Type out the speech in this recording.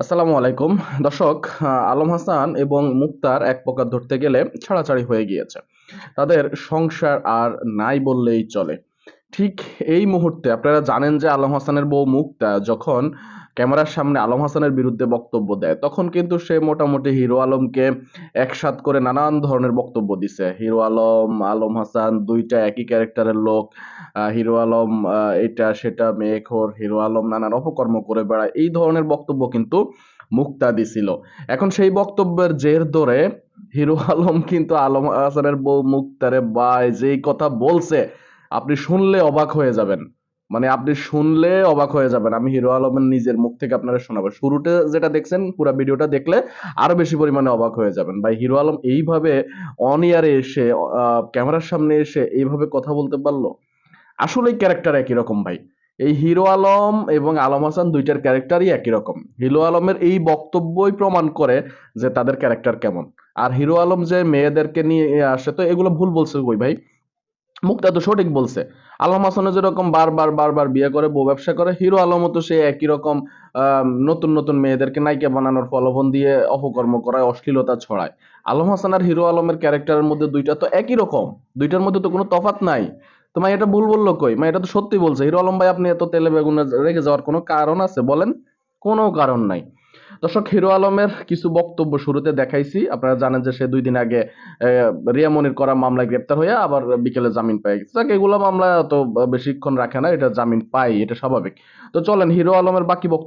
আসসালামু আলাইকুম। দর্শক আলম হাসান এবং মুক্তার এক প্রকার ধরতে গেলে ছাড়াছাড়ি হয়ে গিয়েছে। তাদের সংসার আর নাই বললেই চলে। ঠিক এই মুহূর্তে আপনারা জানেন যে আলম হাসানের বউ মুক্তা যখন ক্যামেরার সামনে আলম হাসানের বিরুদ্ধে বক্তব্য দেয়, তখন কিন্তু সে মোটামুটি হিরো আলমকে একসাথ করে নানান ধরনের বক্তব্য দিছে। হিরো আলম আলম হাসান দুইটা একই ক্যারেক্টারের লোক হিরো আলম এটা, সেটা, মেয়েখোর, হিরো আলম নানান অপকর্ম করে বেড়ায়, এই ধরনের বক্তব্য কিন্তু মুক্তা দিছিল। এখন সেই বক্তব্যের জের ধরে হিরো আলম কিন্তু আলম হাসানের বউ মুক্তারে বাই যেই কথা বলছে আপনি শুনলে অবাক হয়ে যাবেন। মানে আপনি শুনলে অবাক হয়ে যাবেন। আমি হিরো আলমের নিজের মুখ থেকে আপনারা শোনাবো। শুরুতে যেটা দেখছেন, পুরো ভিডিওটা দেখলে আরও বেশি পরিমাণে অবাক হয়ে যাবেন। ভাই, হিরো আলম এইভাবে অন ইয়ারে এসে ক্যামেরার সামনে এসে এইভাবে কথা বলতে পারল? আসলেই ক্যারেক্টার একই রকম ভাই। এই হিরো আলম এবং আলম হাসান দুইটার ক্যারেক্টারই একই রকম। হিরো আলমের এই বক্তব্যই প্রমাণ করে যে তাদের ক্যারেক্টার কেমন। আর হিরো আলম যে মেয়েদেরকে নিয়ে আসে, তো এগুলো ভুল বলছে কই ভাই? মুক্তা তো সঠিক বলছে। আলম হাসানও যেরকম বারবার বারবার বিয়ে করে, বউ ব্যবসা করে, হিরো আলমও তো সে একই রকম নতুন নতুন মেয়েদেরকে নায়িকা বানানোর প্রলোভন দিয়ে অপকর্ম করায়, অশ্লীলতা ছড়ায়। আলম হাসান আর হিরো আলমের ক্যারেক্টারের মধ্যে দুইটা তো একই রকম। দুইটার মধ্যে তো কোনো তফাৎ নাই। তোমার এটা ভুল বলল কই? মা এটা তো সত্যি বলছে। হিরো আলম ভাই, আপনি এত তেলে বেগুনে রেগে যাওয়ার কোনো কারণ আছে? বলেন, কোনো কারণ নাই। দর্শক হিরো আলমের কিছু বক্তব্য শুরুতে দেখাইছি। আপনারা জানেন যে সে দুই দিন আগে আহ, রিয়া মনির করা মামলায় গ্রেপ্তার হয়ে আবার বিকেলে জামিন পায় যাক এগুলো মামলা তো বেশিক্ষণ রাখে না এটা জামিন পায় এটা স্বাভাবিক। তো চলেন হিরো আলমের বাকি বক্তব্য